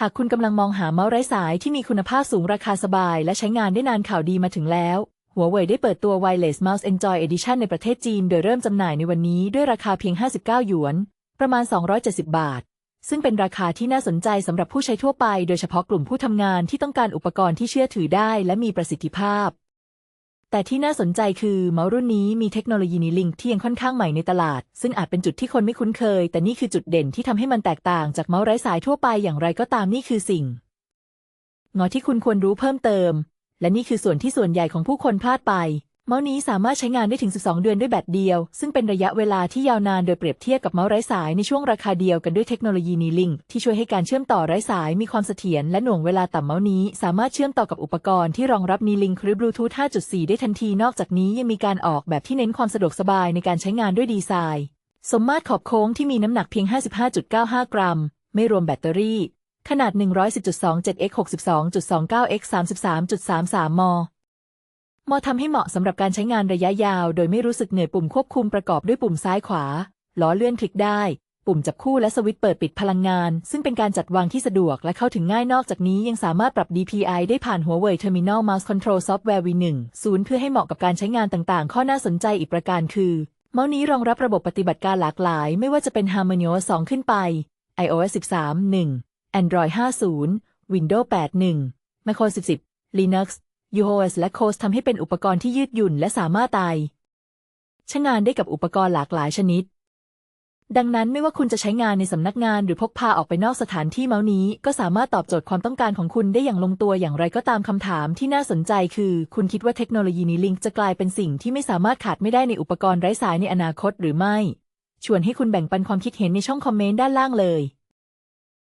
หากคุณกำลังมองหาเมาส์ไร้สายที่มีคุณภาพสูงราคาสบาย และใช้งานได้นานข่าวดีมาถึงแล้ว หัวเว่ยได้เปิดตัว Wireless Mouse Enjoy Edition ในประเทศจีน โดยเริ่มจำหน่ายในวันนี้ด้วยราคาเพียง 59 หยวน ประมาณ 270 บาท ซึ่งเป็นราคาที่น่าสนใจสำหรับผู้ใช้ทั่วไป โดยเฉพาะกลุ่มผู้ทำงานที่ต้องการอุปกรณ์ที่เชื่อถือได้ และมีประสิทธิภาพ แต่ที่น่าสนใจคือเมาส์รุ่นนี้มีเทคโนโลยีนิลิงที่ยังค่อนข้างใหม่ในตลาด ซึ่งอาจเป็นจุดที่คนไม่คุ้นเคย แต่นี่คือจุดเด่นที่ทำให้มันแตกต่างจากเมาส์ไร้สายทั่วไปอย่างไรก็ตามนี่คือสิ่งงอที่คุณควรรู้เพิ่มเติม และนี่คือส่วนที่ส่วนใหญ่ของผู้คนพลาดไป เมาส์นี้สามารถใช้งานได้ถึง 12 เดือนด้วยแบตเดียว ซึ่งเป็นระยะเวลาที่ยาวนานโดยเปรียบเทียบกับเมาส์ไร้สายในช่วงราคาเดียวกันด้วยเทคโนโลยีนีลิงที่ช่วยให้การเชื่อมต่อไร้สายมีความเสถียรและหน่วงเวลาต่ำเมาส์นี้ สามารถเชื่อมต่อกับอุปกรณ์ที่รองรับนีลิงหรือบลูทูธ 5.4 ได้ทันทีนอกจากนี้ยังมีการออกแบบที่เน้นความสะดวกสบายในการใช้งานด้วยดีไซน์ สมมาตรขอบโค้งที่มีน้ำหนักเพียง 55.95 กรัม ไม่รวมแบตเตอรี่ ขนาด 110.27 x 62.29 x 33.33 ม มอทำให้เหมาะสำหรับการใช้งานระยะยาว โดยไม่รู้สึกเหนื่อยปุ่มควบคุมประกอบด้วยปุ่มซ้ายขวา ล้อเลื่อนคลิกได้ ปุ่มจับคู่และสวิตช์เปิดปิดพลังงาน ซึ่งเป็นการจัดวางที่สะดวกและเข้าถึงง่ายนอกจากนี้ยังสามารถปรับ DPI ได้ผ่านหัวเว่ย Terminal Mouse Control Software V1 0เพื่อให้เหมาะกับการใช้งานต่างๆ ข้อน่าสนใจอีกประการคือ เมาส์นี้รองรับระบบปฏิบัติการหลากหลาย ไม่ว่าจะเป็น HarmonyOS 2 ขึ้นไป iOS 13 1 Android 50 Windows 8 1 macOS 10 Linux UOS และ COS ทำให้เป็นอุปกรณ์ที่ยืดหยุ่นและสามารถตายใช้งานได้กับอุปกรณ์หลากหลายชนิด ดังนั้นไม่ว่าคุณจะใช้งานในสำนักงานหรือพกพาออกไปนอกสถานที่เมาส์นี้ ก็สามารถตอบโจทย์ความต้องการของคุณได้อย่างลงตัวอย่างไรก็ตามคำถามที่น่าสนใจคือ คุณคิดว่าเทคโนโลยีนี้ลิงจะกลายเป็นสิ่งที่ไม่สามารถขาดไม่ได้ในอุปกรณ์ไร้สายในอนาคตหรือไม่ ชวนให้คุณแบ่งปันความคิดเห็นในช่องคอมเมนต์ด้านล่างเลย